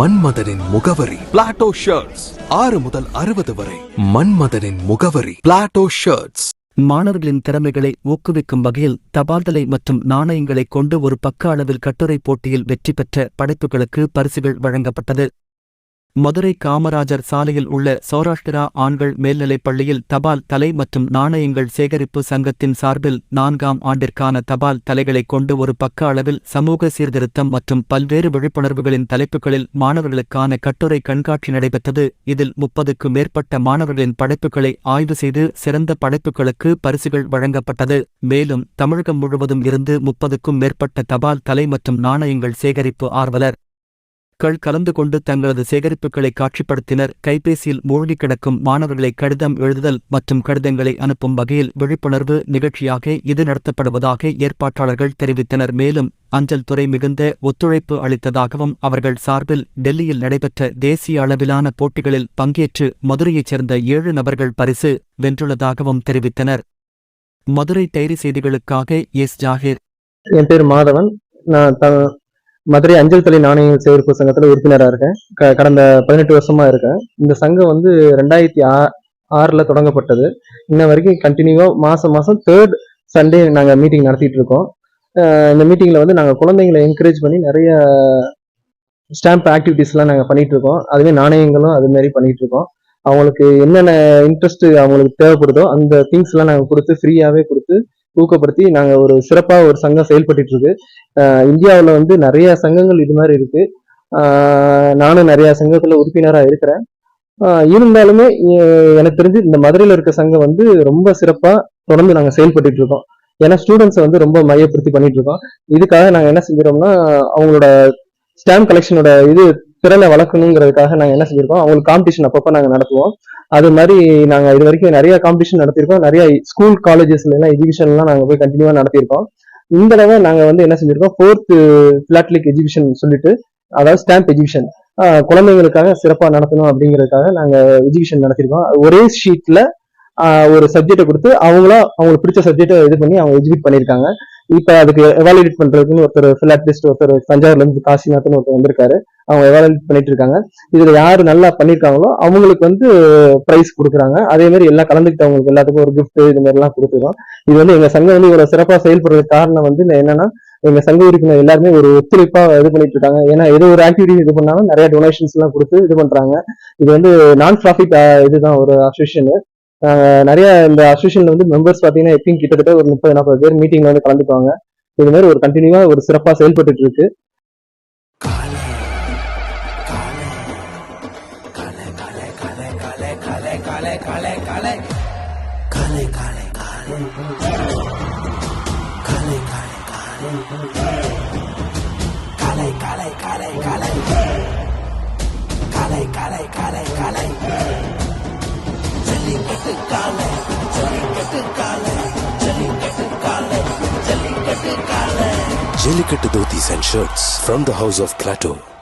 மன்மதனின் முகவரி. Plato shirts ஆறு முதல் அறுபது வரை. மன்மதனின் முகவரி. பிளாட்டோ ஷர்ட்ஸ் மாணவர்களின் திறமைகளை ஊக்குவிக்கும் வகையில் தபால்தலை மற்றும் நாணயங்களை கொண்டு ஒரு பக்க அளவில் கட்டுரை போட்டியில் வெற்றி பெற்ற படைப்புகளுக்கு பரிசுகள் வழங்கப்பட்டது. மதுரை காமராஜர் சாலையில் உள்ள சௌராஷ்டிரா ஆண்கள் மேல்நிலைப் பள்ளியில் தபால் தலை மற்றும் நாணயங்கள் சேகரிப்பு சங்கத்தின் சார்பில் நான்காம் ஆண்டிற்கான தபால் தலைகளைக் கொண்டு ஒரு பக்க அளவில் சமூக சீர்திருத்தம் மற்றும் பல்வேறு விழிப்புணர்வுகளின் தலைப்புகளில் மாணவர்களுக்கான கட்டுரை கண்காட்சி நடைபெற்றது. இதில் முப்பதுக்கு மேற்பட்ட மாணவர்களின் படைப்புகளை ஆய்வு செய்து சிறந்த படைப்புகளுக்கு பரிசுகள் வழங்கப்பட்டது. மேலும் தமிழகம் முழுவதும் இருந்து முப்பதுக்கும் மேற்பட்ட தபால் தலை மற்றும் நாணயங்கள் சேகரிப்பு ஆர்வலர் கள் கலந்து கொண்டு தங்களது சேகரிப்புகளை காட்சிப்படுத்தினர். கைபேசியில் மூழ்கி கிடக்கும் மாணவர்களை கடிதம் எழுதுதல் மற்றும் கடிதங்களை அனுப்பும் வகையில் விழிப்புணர்வு நிகழ்ச்சியாக இது நடத்தப்படுவதாக ஏற்பாட்டாளர்கள் தெரிவித்தனர். மேலும் அஞ்சல் துறை மிகுந்த ஒத்துழைப்பு அளித்ததாகவும் அவர்கள் சார்பில் டெல்லியில் நடைபெற்ற தேசிய அளவிலான போட்டிகளில் பங்கேற்று மதுரையைச் சேர்ந்த ஏழு நபர்கள் பரிசு வென்றுள்ளதாகவும் தெரிவித்தனர். மதுரை டைரி செய்திகளுக்காக எஸ். ஜாகிர். என் பேர் மாதவன். நான் மதுரை அஞ்சல் தலை நாணய சேகரிப்பு சங்கத்துல உறுப்பினரா இருக்கேன். க- கடந்த பதினெட்டு வருஷமா இருக்கேன். இந்த சங்கம் வந்து ரெண்டாயிரத்தி ஆ ஆறுல தொடங்கப்பட்டது. இன்ன வரைக்கும் கண்டினியூவா மாசம் மாசம் தேர்ட் சண்டே நாங்க மீட்டிங் நடத்திட்டு இருக்கோம். இந்த மீட்டிங்ல வந்து நாங்க குழந்தைங்களை என்கரேஜ் பண்ணி நிறைய ஸ்டாம்ப் ஆக்டிவிட்டீஸ்லாம் நாங்கள் பண்ணிட்டு இருக்கோம். அதுவே நாணயங்களும் அது மாதிரி பண்ணிட்டு இருக்கோம். அவங்களுக்கு என்னென்ன இன்ட்ரெஸ்ட் அவங்களுக்கு தேவைப்படுதோ அந்த திங்ஸ் எல்லாம் நாங்க கொடுத்து ஃப்ரீயாவே கொடுத்து ஊக்கப்படுத்தி நாங்க ஒரு சிறப்பாக ஒரு சங்கம் செயல்பட்டு இருக்கு இந்தியாவில் வந்து நிறைய சங்கங்கள் இது மாதிரி இருக்கு. நானும் நிறைய சங்கத்துல உறுப்பினராக இருக்கிறேன். இருந்தாலுமே எனக்கு தெரிஞ்சு இந்த மதுரையில் இருக்க சங்கம் வந்து ரொம்ப சிறப்பாக தொடர்ந்து நாங்கள் செயல்பட்டு இருக்கோம் ஏன்னா ஸ்டூடெண்ட்ஸை வந்து ரொம்ப மையப்படுத்தி பண்ணிட்டு இருக்கோம் இதுக்காக நாங்கள் என்ன செஞ்சிரோம்னா அவங்களோட ஸ்டாம்ப் கலெக்ஷனோட இது திறனை வளர்க்கணுங்கிறதுக்காக நாங்கள் என்ன செஞ்சிருக்கோம்? அவங்களுக்கு காம்படிஷன் அப்பப்போ நாங்கள் நடத்துவோம். அது மாதிரி நாங்க இது வரைக்கும் நிறைய காம்படிஷன் நடத்திருக்கோம் நிறைய ஸ்கூல் காலேஜஸ்ல எல்லாம் எஜுகேஷன்லாம் நாங்க போய் கண்டினியூவா நடத்தியிருக்கோம். இந்த தடவை நாங்க வந்து என்ன செஞ்சிருக்கோம்? ஃபோர்த் பிளாட்லிக் எஜுகேஷன் சொல்லிட்டு அதாவது ஸ்டாம்ப் எஜுகேஷன் குழந்தைங்களுக்காக சிறப்பா நடத்தணும் அப்படிங்கிறதுக்காக நாங்க எஜுகேஷன் நடத்திருக்கோம் ஒரே ஷீட்ல ஒரு சப்ஜெக்டை கொடுத்து அவங்களா அவங்களுக்கு பிடிச்ச சப்ஜெக்டை இது பண்ணி அவங்க எஜிபிட் பண்ணியிருக்காங்க. இப்ப அதுக்கு எவாலுவேட் பண்றதுக்குன்னு ஒருத்தர் பிலாட்டிஸ்ட் ஒருத்தர் தஞ்சாவூர்ல இருந்து காசிநாத்னு ஒருத்தர் வந்திருக்காரு. அவங்க எவாலுவேட் பண்ணிட்டு இருக்காங்க இதுல யாரு நல்லா பண்ணிருக்காங்களோ அவங்களுக்கு வந்து பிரைஸ் கொடுக்குறாங்க. அதே மாதிரி எல்லாம் கலந்துக்கிட்டவங்களுக்கு எல்லாத்துக்கும் ஒரு கிஃப்ட் இது மாதிரி எல்லாம் கொடுத்துருக்கோம். இது வந்து எங்க சங்கம் வந்து இவ்வளவு சிறப்பா செயல்படுறதுக்கு காரணம் வந்து என்னன்னா எங்க சங்க உறுப்பினர் எல்லாருமே ஒரு ஒத்துழைப்பா இது பண்ணிட்டு இருக்காங்க ஏன்னா ஏதோ ஒரு ஆக்டிவிட்டி இது பண்ணாலும் நிறைய டொனேஷன்ஸ் எல்லாம் கொடுத்து இது பண்றாங்க. இது வந்து நான் ப்ராஃபிட் இதுதான் ஒரு அசோசியேஷன் நிறைய இந்த அசோசியேஷன்ல வந்து மெம்பர்ஸ் பார்த்தீங்கன்னா எப்பயும் கிட்டத்தட்ட ஒரு முப்பது நாற்பது பேர் மீட்டிங்ல வந்து கலந்துக்குவாங்க. இது மாதிரி ஒரு கண்டினியூவா ஒரு சிறப்பா செயல்பட்டு இருக்கு. Jellicut Dhotis and shirts from the house of Klato.